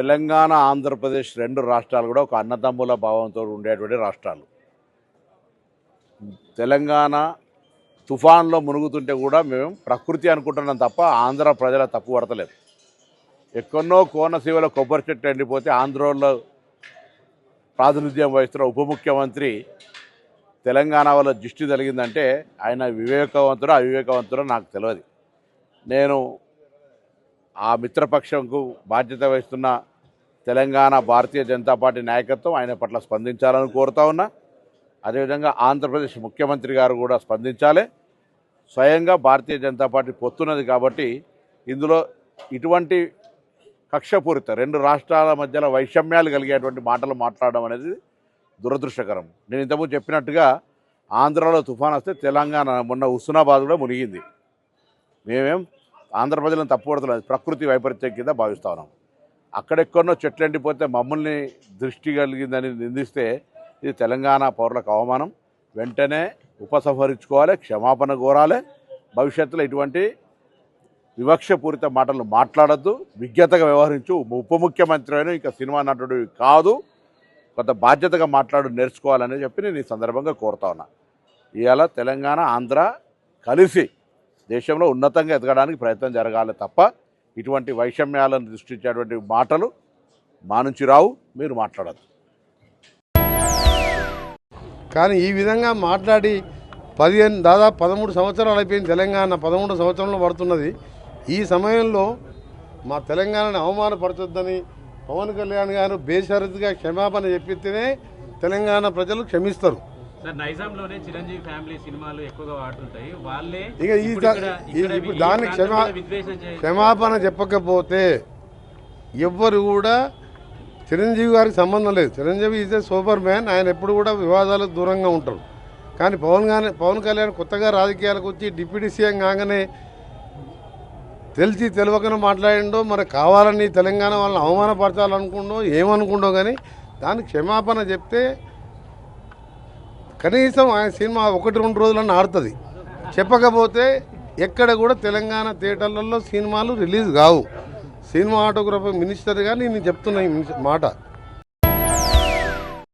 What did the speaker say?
తెలంగాణ ఆంధ్రప్రదేశ్ రెండు రాష్ట్రాలు కూడా ఒక అన్నదమ్ముల భావంతో ఉండేటువంటి రాష్ట్రాలు. తెలంగాణ తుఫాన్లో మునుగుతుంటే కూడా మేము ప్రకృతి అనుకుంటున్నాం తప్ప ఆంధ్ర ప్రజల తప్పు పడతలేదు. ఎక్కడో కోనసీమలో కొబ్బరి చెట్టు ఎండిపోతే ఆంధ్రలో ప్రాతినిధ్యం వహిస్తున్న ఉప ముఖ్యమంత్రి తెలంగాణ వల్ల దృష్టి కలిగిందంటే ఆయన వివేకవంతుడు అవివేకవంతుడో నాకు తెలియదు నేను ఆ మిత్రపక్షంకు బాధ్యత వహిస్తున్న తెలంగాణ భారతీయ జనతా పార్టీ నాయకత్వం ఆయన పట్ల స్పందించాలని కోరుతా ఉన్నా. అదేవిధంగా ఆంధ్రప్రదేశ్ ముఖ్యమంత్రి గారు కూడా స్పందించాలి. స్వయంగా భారతీయ జనతా పార్టీ పొత్తున్నది కాబట్టి ఇందులో ఇటువంటి కక్షపూరిత రెండు రాష్ట్రాల మధ్యలో వైషమ్యాలు కలిగేటువంటి మాటలు మాట్లాడడం అనేది దురదృష్టకరం. నేను ఇంతకుముందు చెప్పినట్టుగా ఆంధ్రాలో తుఫాన్ వస్తే తెలంగాణ మొన్న హుస్నాబాద్ కూడా మునిగింది. మేమేం ఆంధ్రప్రదేశ్లో ప్రజలను ప్రకృతి వైపరీత్యం కింద భావిస్తా ఉన్నాం. అక్కడెక్కడో చెట్లు ఎండిపోతే మమ్మల్ని దృష్టి కలిగిందని నిందిస్తే ఇది తెలంగాణ పౌరులకు అవమానం. వెంటనే ఉపసంహరించుకోవాలి క్షమాపణ కోరాలి. భవిష్యత్తులో ఇటువంటి వివక్షపూరిత మాటలు మాట్లాడద్దు. విజ్ఞతగా వ్యవహరించు. ఉప ముఖ్యమంత్రి అయినా ఇంకా సినిమా నటుడు కాదు. కొంత బాధ్యతగా మాట్లాడు నేర్చుకోవాలని చెప్పి నేను ఈ సందర్భంగా కోరుతా ఉన్నా. ఇవాళ తెలంగాణ ఆంధ్ర కలిసి దేశంలో ఉన్నతంగా ఎదగడానికి ప్రయత్నం జరగాలి తప్ప ఇటువంటి వైషమ్యాలను దృష్టించేటువంటి మాటలు మా నుంచి రావు మీరు మాట్లాడద్దు. కానీ ఈ విధంగా మాట్లాడి పదిహేను దాదాపు పదమూడు సంవత్సరాలు అయిపోయింది తెలంగాణ పదమూడు సంవత్సరంలో పడుతున్నది. ఈ సమయంలో మా తెలంగాణని అవమానపరచొద్దని పవన్ కళ్యాణ్ గారు బేషరతుగా క్షమాపణ చెప్పితేనే తెలంగాణ ప్రజలు క్షమిస్తారు. సార్ నైజాంలోనే చిరంజీవి ఫ్యామిలీ సినిమాలు ఎక్కువగా వాడుతుంటాయి. వాళ్ళే ఇక ఈ ఇప్పుడు దానికి క్షమా క్షమాపణ చెప్పకపోతే ఎవ్వరు కూడా చిరంజీవి గారికి సంబంధం లేదు. Chiranjeevi is a super man ఆయన ఎప్పుడు కూడా వివాదాలకు దూరంగా ఉంటాడు కానీ పవన్ గాని పవన్ కళ్యాణ్ కొత్తగా రాజకీయాలకు వచ్చి డిప్యూటీ సీఎం కాగానే తెలిసి తెలియకనే మాట్లాడిండో మరి కావాలని తెలంగాణ వాళ్ళని అవమానపరచాలనుకుండో ఏమనుకుండో కానీ దానికి క్షమాపణ చెప్తే కనీసం ఆయన సినిమా ఒకటి రెండు రోజులన్నా ఆడుతుంది. చెప్పకపోతే ఎక్కడ కూడా తెలంగాణ థియేటర్లలో సినిమాలు రిలీజ్ కావు. సినిమాటోగ్రఫీ కానీ నేను చెప్తున్నా మాట.